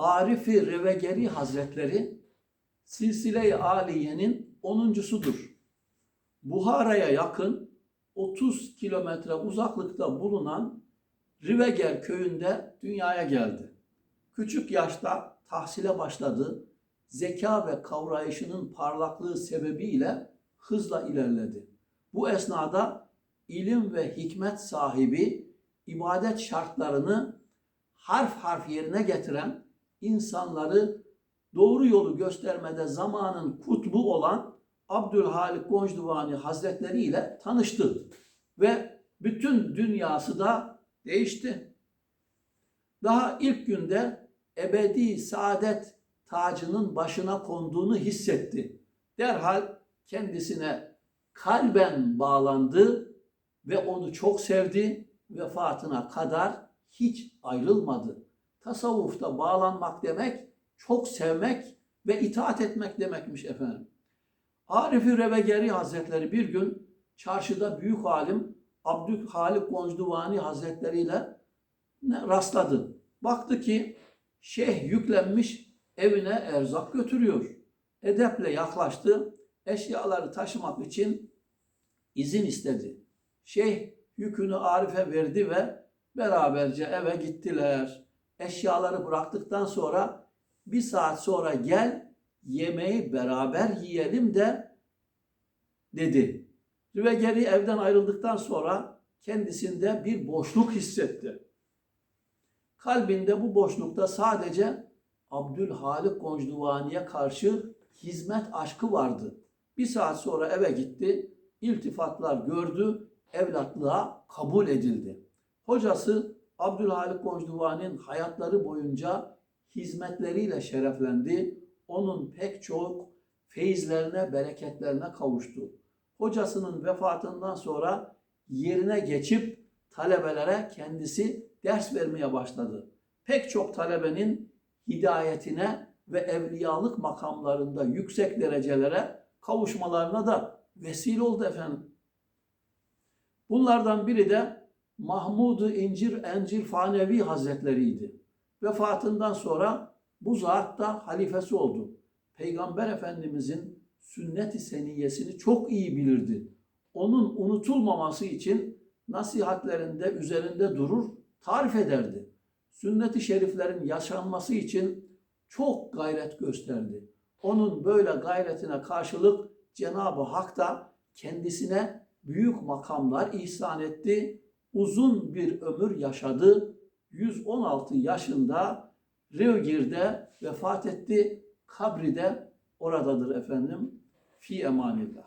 Arifi Revegeri Hazretleri Silsile-i Aliye'nin onuncusudur. Buhara'ya yakın 30 kilometre uzaklıkta bulunan Riveger köyünde dünyaya geldi. Küçük yaşta tahsile başladı. Zeka ve kavrayışının parlaklığı sebebiyle hızla ilerledi. Bu esnada ilim ve hikmet sahibi ibadet şartlarını harf harf yerine getiren insanları doğru yolu göstermede zamanın kutbu olan Abdülhalik Goncduvani Hazretleri ile tanıştı. Ve bütün dünyası da değişti. Daha ilk günde ebedi saadet tacının başına konduğunu hissetti. Derhal kendisine kalben bağlandı ve onu çok sevdi. Vefatına kadar hiç ayrılmadı. Tasavvufta bağlanmak demek çok sevmek ve itaat etmek demekmiş efendim. Arif-i Revegeri Hazretleri bir gün çarşıda büyük alim Abdülhalik Goncduvani Hazretleri ile rastladı. Baktı ki şeyh yüklenmiş evine erzak götürüyor. Edeple yaklaştı. Eşyaları taşımak için izin istedi. Şeyh yükünü Arif'e verdi ve beraberce eve gittiler. Eşyaları bıraktıktan sonra bir saat sonra gel yemeği beraber yiyelim de dedi. Rüvegeri evden ayrıldıktan sonra kendisinde bir boşluk hissetti. Kalbinde bu boşlukta sadece Abdülhalik Goncduvani'ye karşı hizmet aşkı vardı. Bir saat sonra eve gitti, iltifatlar gördü, evlatlığa kabul edildi. Hocası Abdülhalik Goncduvani'nin hayatları boyunca hizmetleriyle şereflendi. Onun pek çok feyizlerine, bereketlerine kavuştu. Hocasının vefatından sonra yerine geçip talebelere kendisi ders vermeye başladı. Pek çok talebenin hidayetine ve evliyalık makamlarında yüksek derecelere kavuşmalarına da vesile oldu efendim. Bunlardan biri de Mahmud-u İncir Encir Fanevi Hazretleriydi. Vefatından sonra bu zat da halifesi oldu. Peygamber Efendimizin sünnet-i seniyesini çok iyi bilirdi. Onun unutulmaması için nasihatlerinde üzerinde durur, tarif ederdi. Sünnet-i şeriflerin yaşanması için çok gayret gösterdi. Onun böyle gayretine karşılık Cenab-ı Hak da kendisine büyük makamlar ihsan etti. Uzun bir ömür yaşadı. 116 yaşında Revgir'de vefat etti. Kabri de oradadır efendim. Fi emanillah.